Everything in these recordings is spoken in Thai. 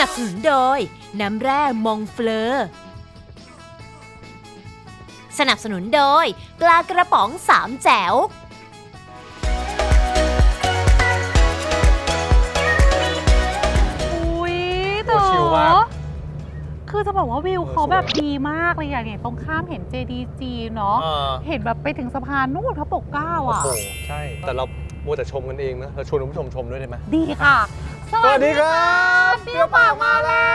นับสนุนโดย น้ำแร่มองเฟลอ สนับสนุนโดย ปลากระป๋องสามแจ๋ว อุ้ยโอ้ชิลมาก คือจะบอกว่าวิวเออเขาสวยแบบดีมากเลยอย่างเนี่ยตรงข้ามเห็น JDG เนาะอ่าเห็นแบบไปถึงสะพานนู่นพระปกเกล้าโอ้อะ โหใช่ แต่เรามัวแต่ชมกันเองนะ เราชวนคุณผู้ชมชมด้วยได้ไหม ดีค่ะ สวัสดีครับเปรี้ยวปากมาแล้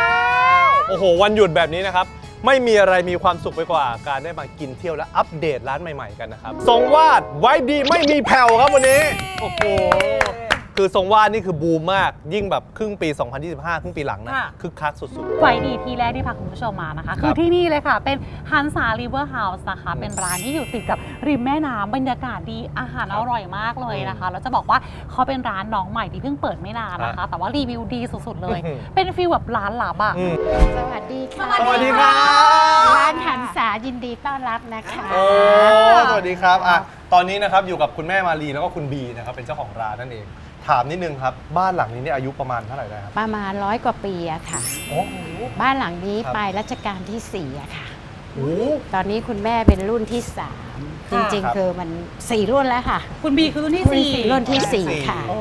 ว โอ้โห วันหยุดแบบนี้นะครับ ไม่มีอะไรมีความสุขไปกว่า การได้มากินเที่ยวและอัปเดตร้านใหม่ ๆ กันนะครับทรงวาดไว้ดีไม่มีแผ่วครับวันนี้ โอ้โห คือทรงวาดนี่คือบูมมาก ยิ่งแบบครึ่งปี 2025 ครึ่งปีหลังนะค่ะ คึกคักสุดไว้ดีที่แรกที่พาคุณผู้ชมมานะคะครับคือที่นี่เลยค่ะ เป็นฮันซาริเวอร์เฮาส์นะคะ อืมเป็นร้านที่อยู่ติดกับริมแม่น้ำบรรยากาศดีอาหารครับอร่อยมากเลยนะคะ แล้วจะบอกว่าเขาเป็นร้านน้องใหม่ที่เพิ่งเปิดไม่นานนะคะ แต่ว่ารีวิวดีสุดๆเลย อื้อหือ เป็นฟีลแบบร้านลับอะ ๆอืมสวัสดีค่ะสวัสดีครับ ร้านหันษายินดีต้อนรับนะคะ โอ้ สวัสดีครับอะตอนนี้นะครับอยู่กับคุณแม่มารีแล้วก็คุณบีนะครับเป็นเจ้าของร้านนั่นเอง ถามนิดนึงครับ บ้านหลังนี้เนี่ยอายุประมาณเท่าไหร่ได้ครับประมาณร้อยกว่าปีอะค่ะ โอ้โห บ้านหลังนี้ครับ ไปรัชกาลที่4อะค่ะ โอ้ ตอนนี้คุณแม่เป็นรุ่นที่3จริงครับ ๆคือมัน4รุ่นแล้วค่ะคุณบีคือรุ่นที่สี่รุ่นที่สี่4ค่ะ โอ้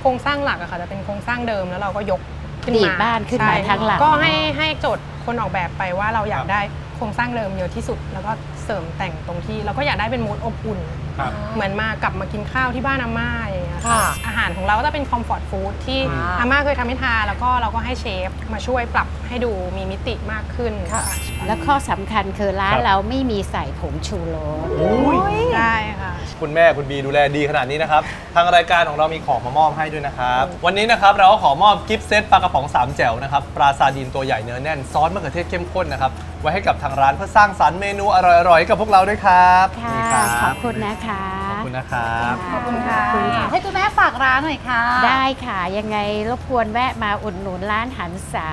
โครงสร้างหลักอะค่ะจะเป็นโครงสร้างเดิมแล้วเราก็ยกขึ้นดีมาดบ้านขึ้นมาใช่ทั้งหลัง ก็ให้ให้โจทย์คนออกแบบไปว่าเราอยากได้โครงสร้างเดิมเยอะที่สุด แล้วก็ เสริมแต่งตรงที่เราก็อยากได้เป็นมูดอบอุ่น ครับ เหมือนมากลับมากินข้าวที่บ้านอาม่าอย่างเงี้ยค่ะค่ะ อาหารของเราก็จะเป็นคอมฟอร์ตฟู้ดที่อ่าอาม่าเคยทำให้ทานแล้วก็เราก็ให้เชฟมาช่วยปรับให้ดูมีมิติมากขึ้นค่ะ แล้วข้อสำคัญคือร้าคนรับ เราไม่มีใส่ผงชูรสโอ้ย ได้ค่ะ คุณแม่คุณบีดูแลดีขนาดนี้นะครับ ทางรายการของเรามีของมามอบให้ด้วยนะครับ วันนี้นะครับเราก็ขอมอบกิฟต์เซตปลากระป๋องสามแจ่วนะครับปลาซาดีนตัวใหญ่เนื้อแน่นซอสมะเขือเทศเข้มข้นนะครับไว้ให้กับทางร้านเพื่อสร้างสรรค์เมนูอร่อยๆให้กับพวกเราด้วยครับค่ะนี่รับขอบคุณนะคะ ขอบคุณนะครับ ขอบคุณค่ะ ขอบณให้คุณแม่ฝากร้านหน่อยค่ะ ได้ค่ะ ยังไงรบกวนแวะมาอุดหนุนร้านหันษา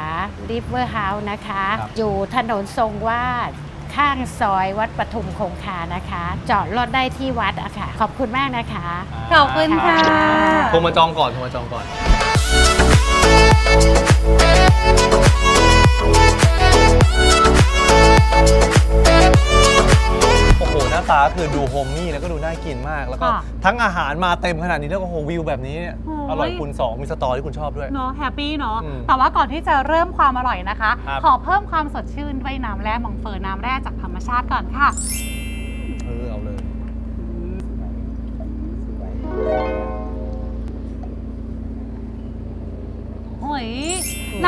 ริเวอร์เฮาส์นะคะ ครับ อยู่ถนนทรงวาด ข้างซอยวัดปทุมคงคานะคะ จอดรถได้ที่วัดอะค่ะ ขอบคุณมากนะคะ ขอบคุณค่ะ โทรมาจองก่อนโทรมาจองก่อนาตาคือดูโฮมมี่แล้วก็ดูน่ากินมาก แล้วก็ค่ะทั้งอาหารมาเต็มขนาดนี้แล้วก็โอ้โหวิวแบบนี้เนี่ยโอ้ย อร่อยคูณ2มีสตอที่คุณชอบด้วย เนาะแฮปปี้เนาะอืมแต่ว่าก่อนที่จะเริ่มความอร่อยนะคะ ครับ ขอเพิ่มความสดชื่นด้วยน้ำแร่มองเฟิร์น้ำแร่จากธรรมชาติก่อนค่ะ เออเอาเลย โอ้ย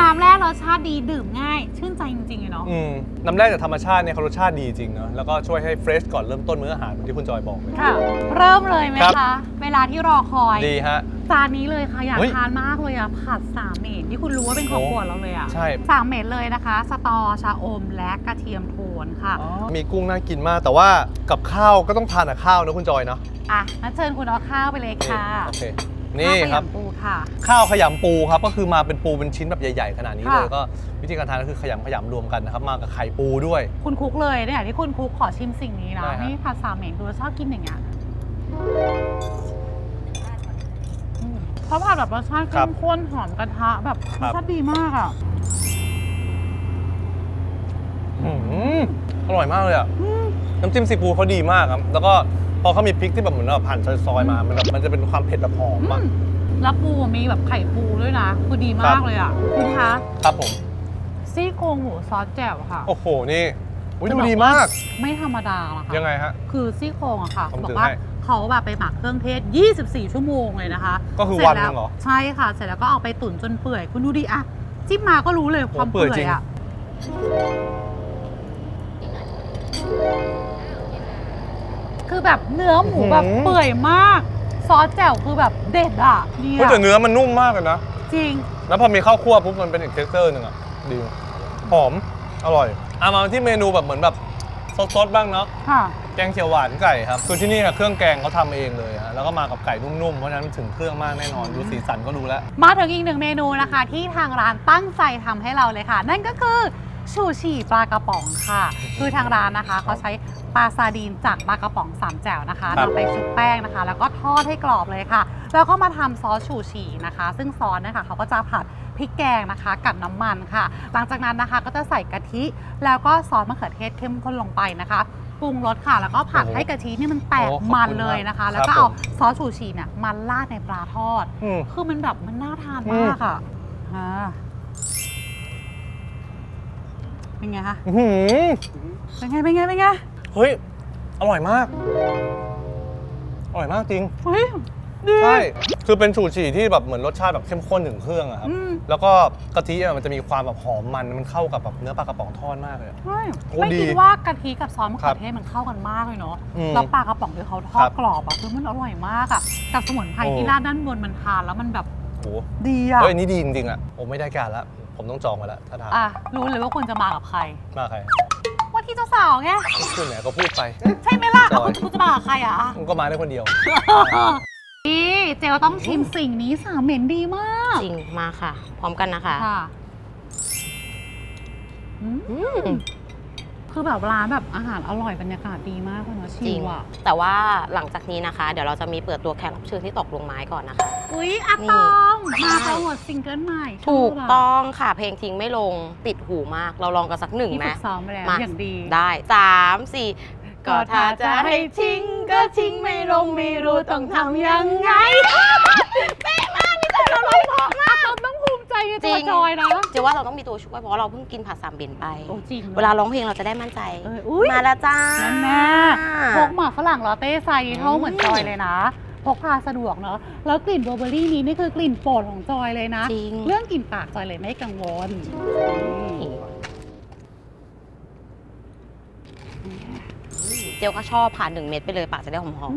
น้ำแร่รสชาติดีดื่มง่าย ชื่นใจจริงๆเลยเนาะ อืมน้ำแร่จากธรรมชาติเนี่ยเขารสชาติดีจริงเนอะแล้วก็ช่วยให้เฟรชก่อนเริ่มต้นมื้ออาหารเหมือนที่คุณจอยบอกเลย ค่ะ เริ่มเลยไหมครับคะเวลาที่รอคอย ดีฮะ จานนี้เลยค่ะ อยากเฮ้ยทานมากเลยอะผัดสามเมตรที่คุณรู้ว่าเป็นของโอ้ โปรดเราเลยอะใช่ สามเมตรเลยนะคะ สตอชาอมและกระเทียมโทนค่ะ มีกุ้งน่ากินมาก แต่ว่ากับข้าวก็ต้องทานกับข้าวนะคุณจอยเนาะอะงั้นเชิญคุณเอาข้าวไปเลยค่ะ โอเค นี่ครับข้าวขยำปูค่ะ ข้าวขยำปูครับก็คือมาเป็นปูเป็นชิ้นแบบใหญ่ๆ ขนาดนี้ค่ะ เลยก็วิธีการทานก็คือขยำขยำรวมกันนะครับมากับไข่ปูด้วย คุณคุกเลยเนี่ยที่คุณคุกขอชิมสิ่งนี้นะได้ฮะนี่ผัดสามเมตรดูแล้วชอบกินอย่างเงี้ยอืมเพราะผัดแบบรสชาติเข้มข้นหอมกระทะแบบรสชาติดีมากอะ อืมอ ร่อยมากเลยอะน้ำจิ้มซีฟู้ดเขาดีมากครับ แล้วก็พอเขามีพริกที่แบบเหมือนแบบหั่นซอยๆมา มันแบบมันจะเป็นความเผ็ดแบบหอมอะแล้วปูมีแบบไข่ปูด้วยนะ คือดีครัมากบ เลยอะคุณคะครับผม ซี่โครงหมูซอสแจ่วค่ะ โอ้โห นี่อุ๊ยจะดูบอกดีว่ามาก ไม่ธรรมดาหรอกค่ะ ยังไงฮะ คือซี่โครงอะค่ะผมบอถืกอว่าให้เขาแบบไปหมักเครื่องเทศ 24 ชั่วโมงเลยนะคะก็คือสร็จวันหนึ่แล้วงเหรอใช่ค่ะ เสร็จแล้วก็เอาไปตุ๋นจนเปื่อย คุณดูดิอะจิ้มมาก็รู้เลยความโอ้เปื่เปื่อยอจริยง อะ คือแบบเนื้อหมูแบบเปื่อยมาก ซอสแจ่วคือแบบเด็ดอะเนี่เฮ้ยยแต่เนื้อมันนุ่มมากเลยนะ จริง แล้วพอมีข้าวคั่วปุ๊บมันเป็นอีกเท็กเจอร์หนึ่งอะดีหอม อร่อยเอามาที่เมนูแบบเหมือนแบบซดๆบ้างเนาะ ค่ะ แกงเขียวหวานไก่ครับคือที่นี่อะเครื่องแกงเขาทำเองเลยฮะแล้วก็มากับไก่นุ่มๆ เพราะฉะนั้นถึงเครื่องมากแน่นอน ดูสีสันก็รู้แล้ว มาถึงอีกหนึ่งเมนูนะคะ ที่ทางร้านตั้งใจทำให้เราเลยค่ะ นั่นก็คือ ชูชีปลากระป๋องค่ะ คือทางร้านนะคะเขาใช้ปลาซาดีนจากปลากระป๋องสามแจ่วนะคะครับ นำไปชุบแป้งนะคะ แล้วก็ทอดให้กรอบเลยค่ะ แล้วก็มาทำซอสฉูฉี่นะคะ ซึ่งซอสเนี่ยค่ะเขาก็จะผัดพริกแกงนะคะกับน้ำมันค่ะ หลังจากนั้นนะคะก็จะใส่กะทิ แล้วก็ซอสมะเขือเทศเข้มข้นลงไปนะคะปรุงรสค่ะ แล้วก็ผัดโอ้โหให้กะทินี่มันแตกโอ้ขอบคุณมันเลยนะคะ มากแล้วก็ครับ เอาผมซอสฉูฉี่เนี่ยมันราดในปลาทอด อืม คือมันแบบมันน่าทานอืมมากอะอ่า เป็นไงคะอื้อหือเป็นไงเป็นไงเป็นไงเฮ้ย อร่อยมาก อร่อยมากจริง เฮ้ยดี ใช่ คือเป็นชูชีที่แบบเหมือนรสชาติแบบเข้มข้นถึงเครื่องอะครับ อืม แล้วก็กะทิอะมันจะมีความแบบหอมมัน มันเข้ากับแบบเนื้อปลากระป๋องทอดมากเลยอะ เฮ้ยโอ้ไม่ดีคิดว่ากะทิกับซอสมะครัเขืบอเทศมันเข้ากันมากเลยเนาะอืมแล้วปลากระป๋องที่เขาทอครัดบกรอบอะคือมันอร่อยมากอะกับสมุนไพรโอ้ ที่ราดด้านบนมันทานแล้วมันแบบโหดีอะเฮ้ยอันนี่ดีจริงๆอะผมไม่ได้การแล้ว ผมต้องจองมาแล้วถ้าทานอะรู้เลยว่าคุณจะมากับใคร มาใครว่าที่เจ้าสาวไงพูดไหนก็พูดไป ใช่ไหมล่ะจอยแล้วคุณคุณจะมากับใครอะมันก็มาได้คนเดียว นี่เจลต้องชิมสิ่งนี้สามเหม็นดีมากจริงมาค่ะ พร้อมกันนะคะค่ะอืมอืม คือแบบร้านแบบอาหารอร่อยบรรยากาศดีมากเลยเนอะจชิริง ลอะแต่ว่าหลังจากนี้นะคะ เดี๋ยวเราจะมีเปิดตัวแขกรับเชิญที่ตกลงไม้ก่อนนะคะ อุ๊ยอานี่ตอมใช่มาโปรโมทซิงเกิลใหม่ถูกชบะต้องค่ะ เพลงทิ้งไม่ลงติดหูมาก เราลองกันสักหนึ่งนี่ไหม ฝึกซ้อมไปแล้วมา อย่างดี ได้สามสี่ก็ถ้าจะให้ทิ้งก็ทิ้งไม่ลงไม่รู้ต้องทำยังไงเป๊ะมากพี่จอยเราร้องเพราะมาก ใจในจตัริวง จอยนะ เจะว่าเราต้องมีตัวช่วยเพราะว่าเราเพิ่งกินผัดสามเบนไป โอ้จริงเวลาร้องเพลงเราจะได้มั่นใจ เอออุ๊ยมาแล้วจ้า นั่นแน่พกหมากฝรั่งลอเต้ไซเท่าเหมือนจอยเลยนะ พกพาสะดวกเนอะแล้วกลิ่นบลูเบอร์รี่นี้นี่คือกลิ่นโปรดของจอยเลยนะ จริง เรื่องกลิ่นปากจอยเลยไม่กังวล เจียวก็ชอบผ่านหนึ่งเม็ดไปเลยปากจะได้หอม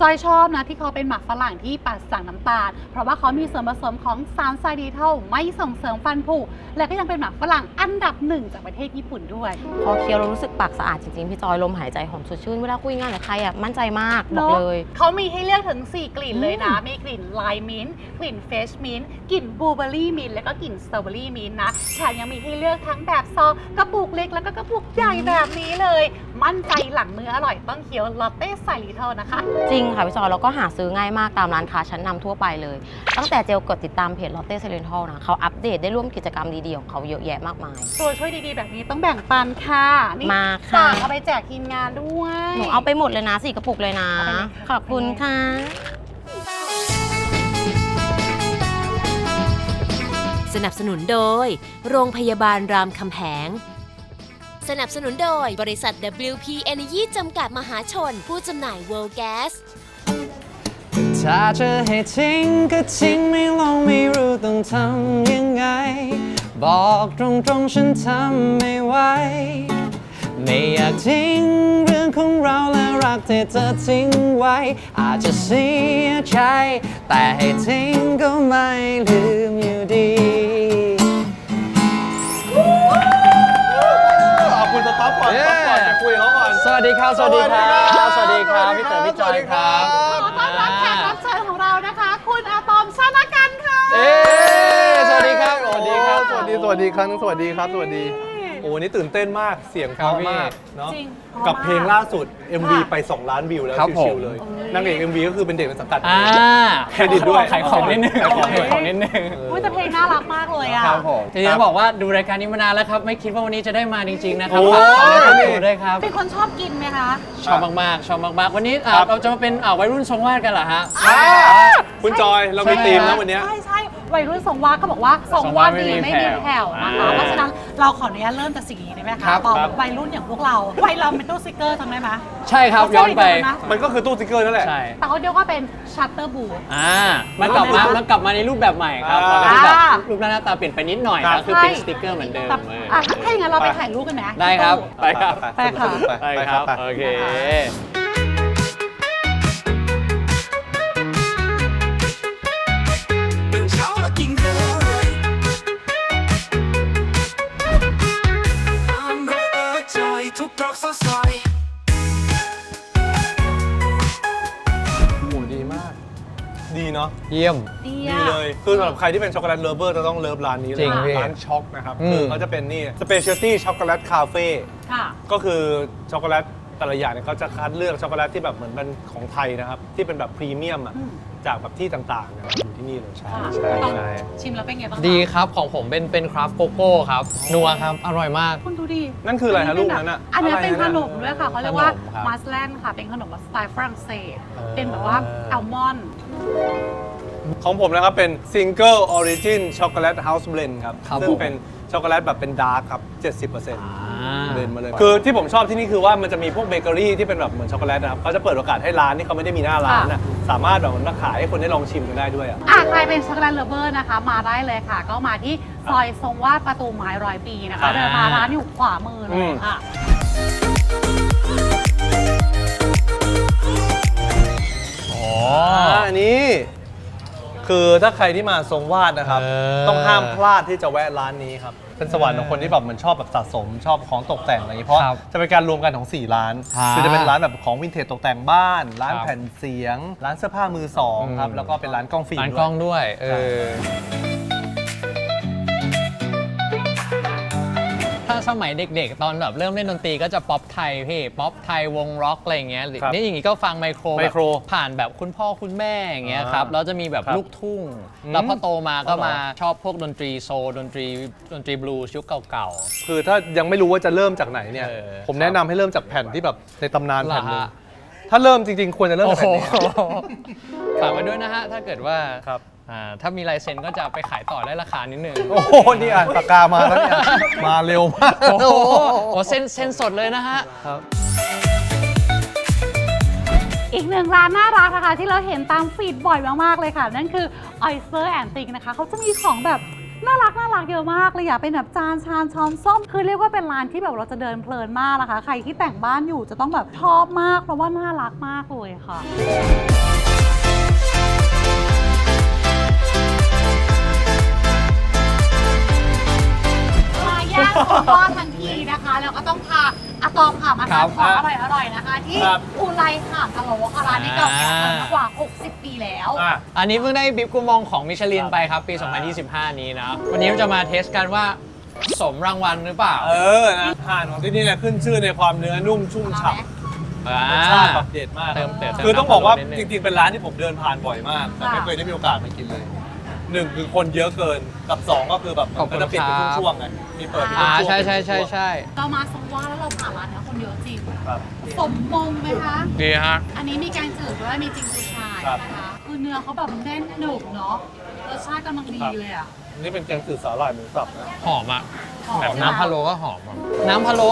จอยชอบนะที่เขาเป็นหมักฝรั่งที่ปราศจากน้ำตาล เพราะว่าเขามีส่วนผสมของสารไซดีเทลไม่ส่งเสริมฟันผุและก็ยังเป็นหมักฝรั่งอันดับหนึ่งจากประเทศญี่ปุ่นด้วยๆพอเคี้ยวเรารู้สึกปากสะอาดจริงๆ พี่จอยลมหายใจหอมสดชื่น เวลาคุยงานกับใครอะมั่นใจมาก บอกเนาะเลย เขามีให้เลือกถึง 4 กลิ่นเลยนะ มีกลิ่นไลม์มิ้นท์กลิ่นเฟชมิ้นท์กลิ่นบลูเบอร์รี่มิ้นท์แล้วก็กลิ่นสตรอเบอรี่มิ้นท์นะแถมยังมีให้เลือกทั้งแบบซองกระปุกเล็กแล้วก็กระปุกใหญ่แบบนี้เลย มั่นใจหลังมืออร่อยต้องเคี้ยวลอตเต้ไซริเทลนะคะจริงค่ะพี่จอยแล้วก็หาซื้อง่ายมากตามร้านค้าชั้นนำทั่วไปเลย ตั้งแต่เจลกดติดตามเพจ Lotte s e l e n t a l นะเขาอัปเดตได้ร่วมกิจกรรมดีๆของเขาเยอะแยะมากมาย ตัวช่วยดีๆแบบนี้ต้องแบ่งปันค่ะนี่มาฝาค่ะกเอาไปแจกทีมงานด้วยหนูเอาไปหมดเลยนะสี่กระปุกเลยนะเอาไปเลยค่ะขอบคุณค่ะสนับสนุนโดย โรงพยาบาลรามคำแหง สนับสนุนโดยบริษัท WP Energy จำกัดมหาชน ผู้จำหน่าย World Gas ถ้าจะให้ทิ้งก็ทิ้งไม่ลงไม่รู้ต้องทำยังไง บอกตรงๆฉันทำไม่ไหวไม่อยากทิ้งเรื่องของเราและรักที่เธอทิ้งไว้ อาจจะเสียใจ แต่ให้ทิ้งก็ไม่ลืมอยู่ดี วัสดีครับ สวัสดีครับ สวัสดีครับ พี่เต๋อพี่จอยครับขอต้อนรับแขกรับเชิญของเรานะคะ คุณอาตอมชนะกันค่ะ เอ๊ะสวัสดีครับ สวัสดีครับ สวัสดี สวัสดีครับสวัสดีครับ สวัสดี โอ้วันนี้ตื่นเต้นมากเสียงเพราะมากเนาะจริงกับเพลงพราะมากล่าสุด MV ค่ะ ไป 2 ล้านวิวแล้วครับผม ชิวๆเลยนางเอก MV ก็คือเป็นเด็กในสังกัด อ่าเครดิตด้วยขายของนิดนึงขายของขายของนิดนึง อุ้ยแต่เพลงน่ารักมากเลยอะ ครับผมจริงๆบอกว่าดูรายการนี้มานานแล้วครับ ไม่คิดว่าวันนี้จะได้มาจริงๆนะครับโอ้ฝากขอให้คนดูด้วยครับ เป็นคนชอบกินไหมคะ ชอบมากๆชอบมากๆ วันนี้อะครับ เราจะมาเป็นอะวัยรุ่นทรงวาดกันเหรอฮะ อ่าคุณจอยเรามีธีมนะวันเนี้ย ใช่ใช่วัยรุ่นสองวาก็บอกว่าสองวาดีไม่มีแผ่วนะคะอ่า เพราะฉะนั้นเราขออนุญาตเริ่มจากสิ่งนี้ได้ไหมครัคะบตอนครับ วัยรุ่นอย่างพวกเรา วัยเราเป็นตู้สติกเกอร์จำได้ไหม ใช่ครับย้อนไปนะมันก็คือตู้สติ๊กเกอร์นั่นแหละ ใช่แต่เขาเรียกว่าเป็นชัตเตอร์บูอ่ามันกลับมามันกลับมาในรูปแบบใหม่ครับอ่าตอนนี้แบบรูปหน้าตาเปลี่ยนไปนิดหน่อยครันะบคือเป็นสติกเกอร์เหมือนเดิมแต่เอออะถ้าอย่างนั้นเราไปถ่ายรูปกันไหมได้ครับ ไปครับ ไปค่ะ ไปไปไปคครัรับบโอเค ดีมากดีเนาะเยี่ยม ดีดีอะเลย คือสำหรับใครที่เป็นช็อกโกแลตเลฟเวอร์จะต้องเลิฟร้านนี้เลจริยงพี่ร้านช็อกนะครับ อืม คือเขาจะเป็นนี่สเปเชียลตี้ช็อกโกแลตคาเฟ่ค่ะ ก็คือช็อกโกแลตแต่ละอย่างเนี่ยเขาจะคัดเลือกช็อกโกแลตที่แบบเหมือนเป็นของไทยนะครับ ที่เป็นแบบพรีเมียมอะอืม จากแบบที่ต่างๆเนี่ยอยู่ที่นี่เลยค่ะใช่ต้องใช่ ชิมแล้วเป็นไงบ้างคะดีครับของผมเป็นเป็นคราฟโกโก้ครับ นัวครับอร่อยมาก คุณดูดินั่นคืออะไรฮะลูกนั้นอะอันนี้เป็นะขไระนมด้วยค่ะเขาเรียกว่าขนมครับมัสแลนค่ะ เป็นขนมสไตล์ฝรั่งเศส เออ เป็นแบบว่าอัลมอนด์ ของผมนะครับเป็น Single Origin Chocolate House Blend ครับ ครับซึ่ผงมเป็นช็อกโกแลตแบบเป็นดาร์กครับ 70%อ่าเบนมาเลย คือที่ผมชอบที่นี่คือว่ามันจะมีพวกเบเกอรี่ที่เป็นแบบเหมือนช็อกโกแลตนะครับเขาจะเปิดโอกาสให้ร้านที่เขาไม่ได้มีหน้าร้านน่ะสามารถแบบเหมือนมาขายให้คนได้ลองชิมกันได้ด้วยอะ อะใครเป็นช็อกโกแลตเลฟเวอร์นะคะ มาได้เลยค่ะ ก็มาที่ซอยทรงวาดประตูไม้ร้อยปีนะครัคะบเดินมาร้านอยู่ขวามือเลอืยม ค่ะ อ๋ออันนี้คือถ้าใครที่มาทรงวาดนะครับ เออ ต้องห้ามพลาดที่จะแวะร้านนี้ครับ เป็นสวรรค์ของคนที่แบบเหมันชอบแบบสะสม ชอบของตกแต่งอะไรอย่างนี้เพราะครับจะเป็นการรวมกันของ 4 ร้านอ่าคือจะเป็นร้านแบบของวินเทจตกแต่งบ้าน ร้านครับแผ่นเสียง ร้านเสื้อผ้ามือสองครับ อืม แล้วก็เป็นร้านกล้องฟิล์มร้านด้วยกล้องด้วย เออ สมัยเด็กๆ ตอนแบบเริ่มเล่นดนตรีก็จะป๊อปไทยพี่ป๊อปไทยวงร็อกอะไรอย่างเงี้ยหรือครับนี่อย่างงี้ก็ฟังไมโครไมแบบโครผ่านแบบคุณพ่อคุณแม่อย่างเงี้ยครับอ่าแล้วจะมีแบบครับลูกทุ่ง อืมแล้วพอโตมาก็อ๋อเหรอมาชอบพวกดนตรีโซลดนตรีดนตรีบลูส์ยุคเก่า คือถ้ายังไม่รู้ว่าจะเริ่มจากไหนเนี่ย เออ ผมแนะนำให้เริ่มจากแผ่นที่แบบในตำนานเหรอแผ่นหนึงฮะถ้าเริ่มจริงๆ ควรจะๆเริ่มโอ้จากโหแผ่นนี้ ฝากไว้ด้วยนะฮะ ถ้าเกิดว่าครับ อ่าถ้ามีลายเซ็นก็จะไปขายต่อได้ราคานิดนึงโอ้โหนี่อ่านปากกามาแล้วเนี่ยมาเร็วมากโอ้โหโอ้เซ็นเซ็นสดเลยนะฮะ ครับ อีกหนึ่งร้านน่ารักนะคะ ที่เราเห็นตามฟีดบ่อยมากๆเลยค่ะ นั่นคือ Oyster and t i n นะคะเขาจะมีของแบบน่ารักน่ารักเยอะมากเลยอยากเป็นแบบจานชามช้อนส้มคือเรียกว่าเป็นร้านที่แบบเราจะเดินเพลินมากนะคะ ใครที่แต่งบ้านอยู่จะต้องแบบชอบมาก เพราะว่าน่ารักมากเลยค่ะาแยกของทอดทันทีนะคะแล้วก็ต้องพาอะตอมค่ะมาครัทานบของอร่อยๆนะคะ ที่ครับอุไรข่ามทะโลค่ะร้านนี้เก่าแก่มากว่า 60 ปีแล้ว อะ อันนี้เพิ่งได้บิบกูมองของมิชลินไปครับ ปี 2025 นี้นะ วันนี้จะมาเทสกันว่าสมรางวัลหรือเปล่าเออนะห่านของที่นี่เนี่ยขึ้นชื่อในความเนื้อนุ่มชุ่มฉ่ำ อ่ารสชาติแบบเด็ดมาก เติมเติมเติมคือต้องบอกว่าน้ำพะโล้นิดนึจงริงๆ เป็นร้านที่ผมเดินผ่านบ่อยมาก แต่ไม่ค่ะเคยได้มีโอกาสมากินเลย หนึ่งคือคนเยอะเกินกับสองก็คือแบบขอบคุมันณจะปิดเป็นครับช่วงๆไงมีเปิดเป็นช่วอ่างๆใช่ใช่ใช่ใช่เรามาสงว่าแล้วเราผ่านร้านเนี้ยคนเยอะจริง ครับ สมมงไหมคะ ดีฮะ อันนี้มีแกงจืดด้วยมีจริงกุยชายครับ นะคะ คือเนื้อเขาแบบแน่นหนุบเนาะ รสชาติกำลังดีเลยอะนี่เป็นแกงจืดสาหร่ายหมูสับนะ หอมอะ หอมแบบใช่ไหมน้ำพะโล้ก็หอมอะน้ำพะโล้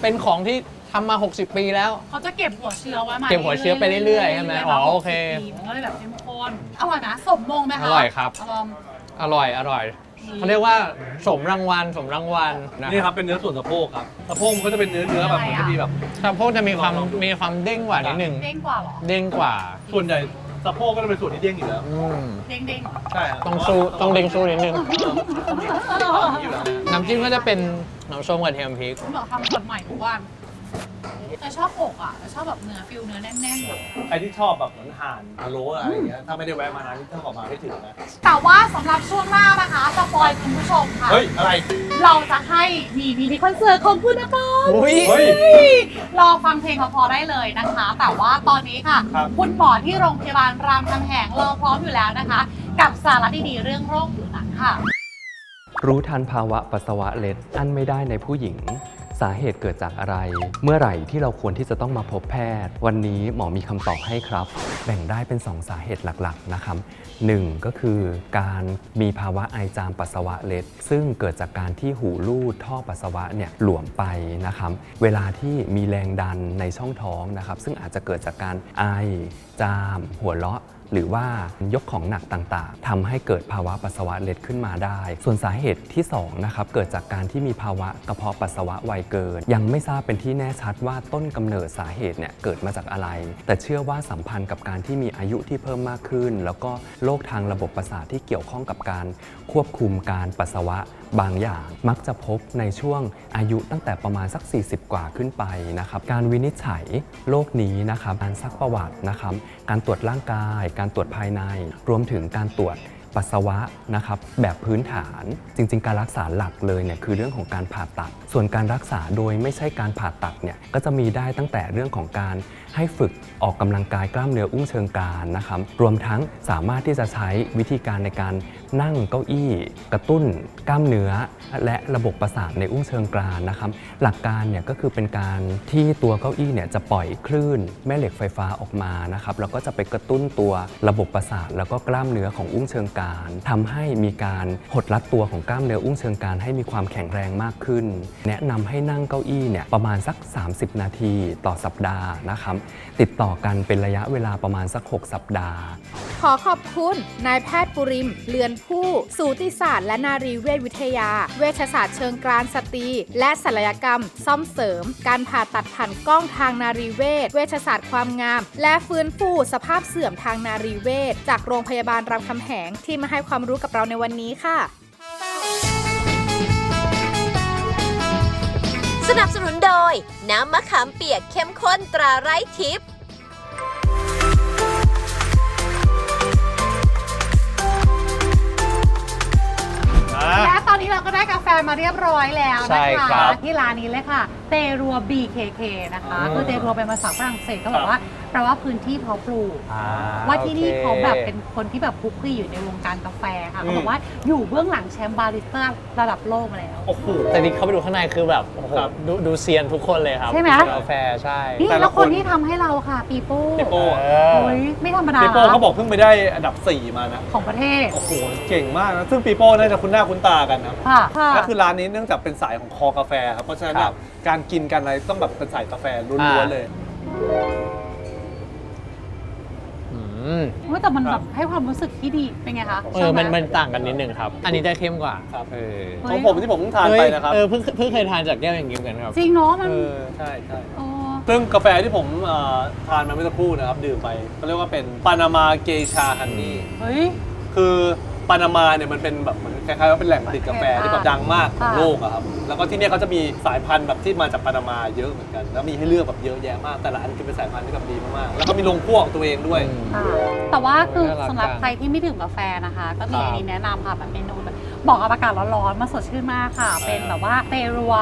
เป็นของที่ทำมา 60 ปีแล้ว เขาจะเก็บหัวเชื้อไว้มาเก็บหัวเชื้อไปเรื่อยๆใช่ไหมอ๋อโอเค มันก็เลยแบบเข้มข้น อร่อยนะสมมงไหมคะอร่อยครับอร่อยอร่อยอร่อยเขาเรียกว่าสมรางวัลสมรางวัลนะนี่ครับเป็นเนื้อส่วนสะโพกครับสะโพกมันก็จะเป็นเนื้อเนื้อแบบมันจะมีแบบ สะโพกจะมีความมีความเด้งกว่านิดนึง เด้งกว่าเหรอ เด้งกว่าส่วนใหญ่สะโพกก็จะเป็นส่วนที่เด้งอยู่แล้วอืมเด้งเด้งใช่ครับต้องสู้ต้องเด้งสู้นิดนึงอยู่แล้วน้ำจิ้มก็จะเป็นน้ำส้มกระเทียมพริก คุณบอกทำสดใหม่ทุกวัน แต่ชอบอกอะแต่ชอบแบบเนื้อฟิลเนื้อแน่นๆอะใครที่ชอบแบบเหมือนห่านพะโล้อะไรอย่างเงี้ยถ้าไม่ได้แวะมาร้านนี้ต้องออกมาให้ถึงนะแต่ว่าสำหรับช่วงหน้านะคะสปอยคุณผู้ชมค่ะ เฮ้ยอะไร เราจะให้มีมินิคอนเสิร์ตของคุณนะคะอุ๊ย เฮ้ยรอฟังเพลงพอๆได้เลยนะคะ แต่ว่าตอนนี้ค่ะ ครับ คุณหมอที่โรงพยาบาลรามคำแหงรอพร้อมอยู่แล้วนะคะ กับสาระดีๆเรื่องโรคผิวหนังค่ะ รู้ทันภาวะปัสสาวะเล็ดอั้นไม่ได้ในผู้หญิง สาเหตุเกิดจากอะไร เมื่อไหร่ที่เราควรที่จะต้องมาพบแพทย์ วันนี้หมอมีคำตอบให้ครับ แบ่งได้เป็น 2 สาเหตุหลักๆนะครับหนึ่งก็คือการมีภาวะไอจามปัสสาวะเล็ด ซึ่งเกิดจากการที่หูรูดท่อปัสสาวะเนี่ยหลวมไปนะครับเวลาที่มีแรงดันในช่องท้องนะครับซึ่งอาจจะเกิดจากการไอจาม หัวเราะ หรือว่ายกของหนักต่างๆทำให้เกิดภาวะปัสสาวะเล็ดขึ้นมาได้ ส่วนสาเหตุที่2นะครับเกิดจากการที่มีภาวะกระเพาะปัสสาวะไวเกิน ยังไม่ทราบเป็นที่แน่ชัดว่าต้นกำเนิดสาเหตุเนี่ยเกิดมาจากอะไร แต่เชื่อว่าสัมพันธ์กับการที่มีอายุที่เพิ่มมากขึ้น แล้วก็โรคทางระบบประสาทที่เกี่ยวข้องกับการควบคุมการปัสสาวะบางอย่างมักจะพบในช่วงอายุตั้งแต่ประมาณสัก 40 กว่าขึ้นไปนะครับ การวินิจฉัยโรคนี้นะครับ การซักประวัตินะครับ การตรวจร่างกายการตรวจภายใน รวมถึงการตรวจปัสสาวะนะครับแบบพื้นฐานจริง ๆ การรักษาหลักเลยเนี่ยคือเรื่องของการผ่าตัด ส่วนการรักษาโดยไม่ใช่การผ่าตัดเนี่ยก็จะมีได้ตั้งแต่เรื่องของการ ให้ฝึกออกกำลังกายกล้ามเนื้ออุ้งเชิงกรานนะครับรวมทั้งสามารถที่จะใช้วิธีการในการนั่งเก้าอี้ กระตุ้นกล้ามเนื้อ และระบบประสาทในอุ้งเชิงกรานนะครับหลักการเนี่ยก็คือเป็นการที่ตัวเก้าอี้เนี่ยจะปล่อยคลื่นแม่เหล็กไฟฟ้าออกมานะครับแล้วก็จะไปกระตุ้นตัวระบบประสาทแล้วก็กล้ามเนื้อของอุ้งเชิงกรานทำให้มีการหดรัดตัวของกล้ามเนื้ออุ้งเชิงกรานให้มีความแข็งแรงมากขึ้น แนะนำให้นั่งเก้าอี้เนี่ยประมาณสัก 30 นาทีต่อสัปดาห์นะครับติดต่อกันเป็นระยะเวลาประมาณสัก 6 สัปดาห์ ขอขอบคุณ นายแพทย์ปุริม เลือนผู้ สูติศาสตร์ และนารีเวชวิทยา เวชศาสตร์เชิงกรานสตรี และศัลยกรรม ซ่อมเสริม การผ่าตัดผ่านกล้องทางนารีเวชเวชศาสตร์ความงาม และฟื้นฟูสภาพเสื่อมทางนารีเวชจากโรงพยาบาลรามคำแหงที่มาให้ความรู้กับเราในวันนี้ค่ะ สนับสนุนโดย น้ำมะขามเปียกเข้มข้นตราไร้ทิพย์และตอนนี้เราก็ได้กาแฟมาเรียบร้อยแล้วใช่นะครัคะบที่ร้านนี้เลยค่ะ เตรัว BKK นะคะอืมคือเตรัวเป็นภาษาฝรั่งเศสก็บอกว่าแป ลว่าพื้นที่เพาะปลูก อ่ว่าที่นี่โอคเขาแบบเป็นคนที่แบบคุกคีอยู่ในวงการกาแฟค่ะอืมเขาบอกว่าอยู่เบื้องหลังแชมป์บาริสต้าระดับโลกมาแล้ว โอ้โห แต่นี่เข้าไปดูข้างในคือแบบโอ้โหครับดูดูเซียนทุกคนเลยครับใช่ไหม กาแฟใช่นี่แต่ละแล้วคนคน ที่ทำให้เราค่ะปีโป้ปีโป้ เออโอ้ยไม่ธรรมดาปีโป้เขาบอกเพิ่งไปได้อันดับ 4 มานะ ของประเทศโอ้โห เก่งมากนะ ซึ่งปีโป้น่าจะคุ้นหน้าคุ้นตากันนะค่ะค่ะ ก็คือร้านนี้เนื่องจากเป็นสายของคอกาแฟครับ เพราะฉะนั้นคแบรับบการกินกันอะไรต้องแบบเป็นสายกาแฟล้วนๆเลยอื มเฮ้ยแต่มันแบบให้ความรู้สึกที่ดีเป็นไงคะเอชอบไหมันมันต่างกันนิดนึงครับ อันนี้จะเข้มกว่าครับ เออของผมที่ผมเพิ่งทานไปนะครับ เออเพิ่งเพิ่งเคยทานจากแก้วอย่างนี้เหมือนกันครับ จริงเนาะมันเออใช่ใช่โอ้ซึ่งกาแฟที่ผมเอ่อทานมาเมื่อสักครู่นะครับดื่มไปเขาเรียกว่าเป็นปานามาเกชาฮันนี่เฮ้ยคือปานามาเนี่ยมันเป็นแบบเหมือน คล้ายๆว่าเป็นแหล่งผลิตกาแฟที่แบบดังมากของค่ะโลกอะครับ แล้วก็ที่เนี่ยเขาจะมีสายพันธุ์แบบที่มาจากปานามาเยอะเหมือนกัน แล้วมีให้เลือกแบบเยอะแยะมาก แต่ละอันคือเป็นสายพันธุ์ที่แบบดีมากๆ แล้วก็มีโรงคั่วของตัวเองด้วย ค่ะแต่ว่าคือน่ารักสำหรับจังใครที่ไม่ดื่มกาแฟนะคะ ก็มีครับอันนี้แนะนำค่ะแบบเมนูแบบบอกกับอากาศร้อนๆมาสดชื่นมากค่ะ เป็นแบบว่าเตรัว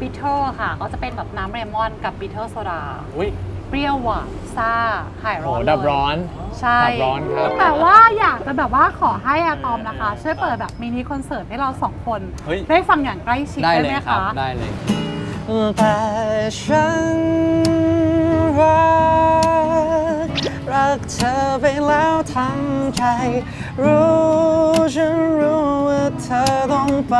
บิทเทิลค่ะ ก็จะเป็นแบบน้ำเลมอนกับบิทเทิลโซดา อุ้ย เปรี้ยวหวานซ่าหายโหร้อนเลยดับร้อน ใช่ดับร้อนครับ แต่ว่าอยากจะแบบว่าขอให้อะตอมนะคะ ช่วยเปิดแบบมินิคอนเสิร์ตให้เราสองคนเฮ้ย ได้ฟังอย่างใกล้ชิดได้ได้เลไหมยครับ คะ ได้เลย แต่ฉันรัก รักเธอไปแล้วทั้งใจ รู้ฉันรู้ว่าเธอต้องไป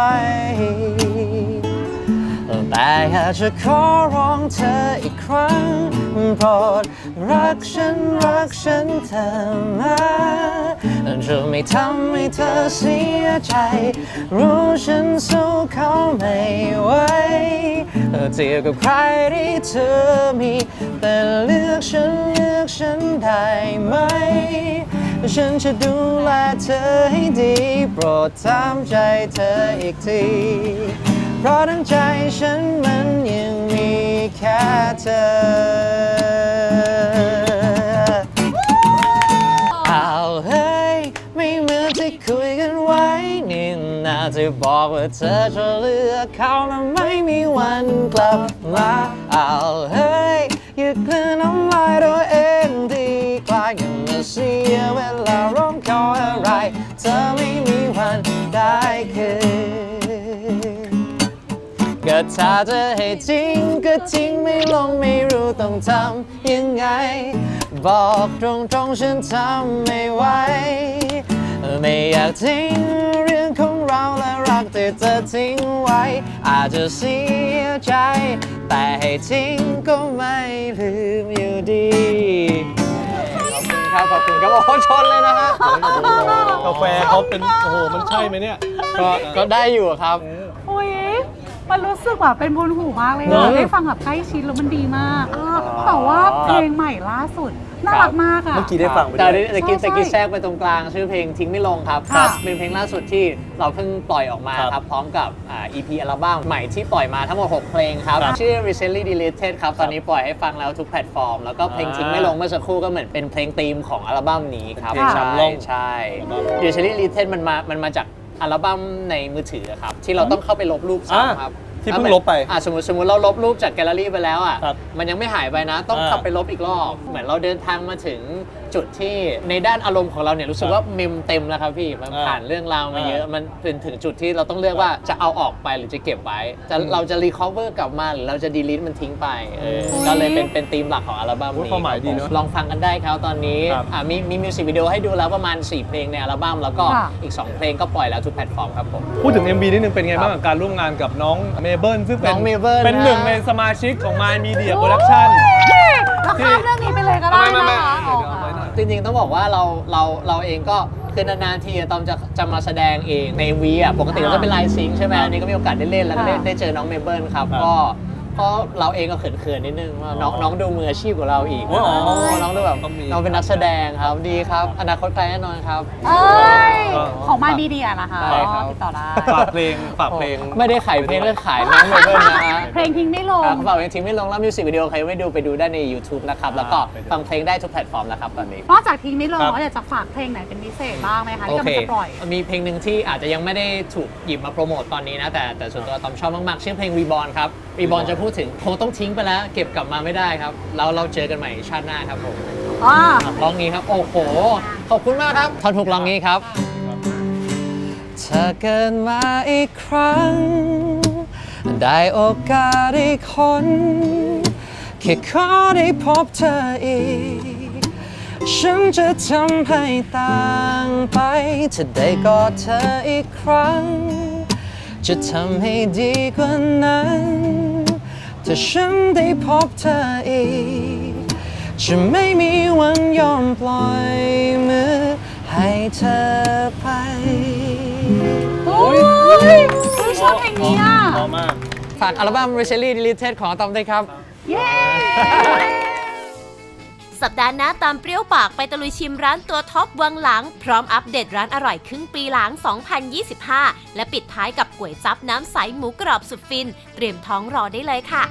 แต่อยากจะขอร้องเธออีกครั้งโปรดรักฉันรักฉันเธอมาจะไม่ทำให้เธอเสียใจ รู้ฉันสู้เขาไม่ไหวเทียบกับใครที่เธอมี แต่เลือกฉันเลือกฉันได้ไหม ฉันจะดูแลเธอให้ดี โปรดถามใจเธออีกที เพราะทั้งใจฉันมันยังมีแค่เธอ เอาเฮ้ย ไม่เหมือนที่คุยกันไว้นี่นาจะบอกว่าเธอจะเลือกเขาแล้วไม่มีวันกลับมา เอาเฮ้ยอย่ากลืนน้ำลายตัวเองดีกว่าอย่ามาเสียเวลาร้องขออะไร เธอไม่มีวันได้คืน ก็ถ้าจะให้จริงก็จริงไม่ลงไม่รู้ต้องทำยังไง บอกตรงๆฉันทำไม่ไหวไม่อยากทิ้งเรื่องของเราและรักที่เธอทิ้งไว้ อาจจะเสียใจ แต่ให้ทิ้งก็ไม่ลืมอยู่ดีขอบคุณครับขอบคุณครับโอ้โหชนเลยนะฮะ กาแฟเขาเป็น โอ้โห มันใช่ไหมเนี่ย ก็ก็ได้อยู่ครับโอ้ย มันรู้สึกแบบเป็นบุญหูมากเลยเนอะอะได้ฟังแบบใกล้ชิดแล้วมันดีมากเออแต่ว่าเพลงใหม่ล่าสุด น่ารักมากอะ เมื่อกี้ได้ฟังไปแต่ด้วย ตะกี้ใช่ตะกี้ใช่แทรกไปตรงกลาง ชื่อเพลงทิ้งไม่ลงครับค่ะเป็นเพลงล่าสุดที่เราเพิ่งปล่อยออกมาครับครับพร้อมกับอ่า EP อัลบั้มใหม่ที่ปล่อยมาทั้งหมด 6 เพลงครับครับ ชื่อ Recently Deleted ครับ ตอนนี้ปล่อยให้ฟังแล้วทุกแพลตฟอร์ม แล้วก็เพลงอ่าทิ้งไม่ลงเมื่อสักครู่ก็เหมือนเป็นเพลงธีมของอัลบั้มนี้ครับเพลงใช่นำร่องใช่ Recently Deleted มันมามันมาจาก อัลบั้มในมือถือครับ ที่เราต้องเข้าไปลบรูปอ่าซ้ำครับ ที่เพิ่งลบไปอะสมมติสมมติเราลบรูปจากแกลเลอรี่ไปแล้วอะครับมันยังไม่หายไปนะ ต้องอ่าขับไปลบอีกรอบ เหมือนเราเดินทางมาถึงจุดที่ในด้านอารมณ์ของเราเนี่ยรู้สึกว่าเมมเต็มแล้วครับพี่มันอ่าผ่านเรื่องราวมาเยอะอ่ามัมันเป็นถึงจุดที่เราต้องเลือกว่าจะเอาออกไปหรือจะเก็บไว้จะอืมเราจะรีคอเวอร์กลับมาหรือเราจะดีลิทมันทิ้งไปเออโอ้ยก็เลยเป็นเป็นธีมหลักของอัลบั้มโอ้ยนี้ความหมายดีเนอะลองฟังกันได้ครับตอนนี้ครับ อะมีมีมิวสิกวิดีโอให้ดูแล้วประมาณ4เพลงในอัลบั้มแล้วก็ค่ะ อีก2เพลงก็ปล่อยแล้วทุกแพลตฟอร์มครับผม พูดถึง MV นิดนึงเป็นไงบ้างกับการร่วมงานกับน้องเมเบิลซึ่งเป็นน้อง Mabel เป็นหนึ่งนะในสมาชิกของ My Media Production แล้วข้ามเรื่องนี้ไปเลยก็ได้ไม่ไม่นะไม่คะเดี๋ยวเดี๋ยวเอาไว้หน่อย จริงๆต้องบอกว่าเราเราเราเองก็คือนานๆทีอะตอมจะจะมาแสดงเองในวีอะปกติเราจะเป็นไลน์ซิงค์ใช่ไหมอันนี้ก็มีโอกาสได้เล่นแล้วก็ได้ค่ะได้เจอน้องเมเบิลครับ ครับก็ก็เราเองก็เขินๆนิดนึงว่าน้องอ๋อน้องดูมืออาชีพกว่าเราอีกโอ้ยอ๋อน้องดูแบบต้องมีเราเป็นนักแสดงครับดีครับ อนาคตไกลแน่นอนครับ เอ้ยก็ของมามีเดียนะคะใช่ครับ ติดต่อได้ฝากเพลงฝากเพลง ไม่ได้ขายเพลงเรื่องขายน้องเมเบิลนะฮะ เพลงทิ้งไม่ลง ครับเขาบอกยังทิ้งไม่ลงแล้วมิวสิกวิดีโอใครไม่ดูไปดูได้ใน YouTube นะครับ แล้วก็ไปดู ฟังเพลงได้ทุกแพลตฟอร์มแล้วครับตอนนี้ นอกจากทิ้งไม่ลงครับ เราอยากจะฝากเพลงไหนเป็นพิเศษบ้างไหมคะโอที่กำเคลังจะปล่อย มีเพลงหนึ่งที่อาจจะยังไม่ได้ถูกหยิบมาโปรโมทตอนนี้นะ แต่แต่ส่วนตัวตอมชอบมาก ๆ ชื่อเพลง Reborn ครับ Reborn จะพูดถึงคงต้องทิ้งไปแล้ว เก็บกลับมาไม่ได้ครับแล้วเราเจอกันใหม่ชาติหน้าครับผมอ่าร้องนี้ครับ โอ้โห ขอบคุณมากครับท่อนทุกร้องนี้ครับเธอเกิดมาอีกครั้ง ได้โอกาสอีกคนแค่ขอได้พบเธออีก ฉันจะทำให้ต่างไปจะได้กอดเธออีกครั้ง จะทำให้ดีกว่านั้น ถ้าฉันได้พบเธออีก จะไม่มีวันยอมปล่อยมือให้เธอไป โอ้ยชอบเพลงนี้อะ พอมาก ฝากอัลบั้ม Recently Deleted ของตอมด้วยครับ เย้ สัปดาห์หน้าตามเปรี้ยวปากไปตะลุยชิมร้านตัวท็อปวังหลัง พร้อมอัปเดตร้านอร่อยครึ่งปีหลัง 2025 และปิดท้ายกับก๋วยจับน้ำใสหมูกรอบสุดฟิน เตรียมท้องรอได้เลยค่ะ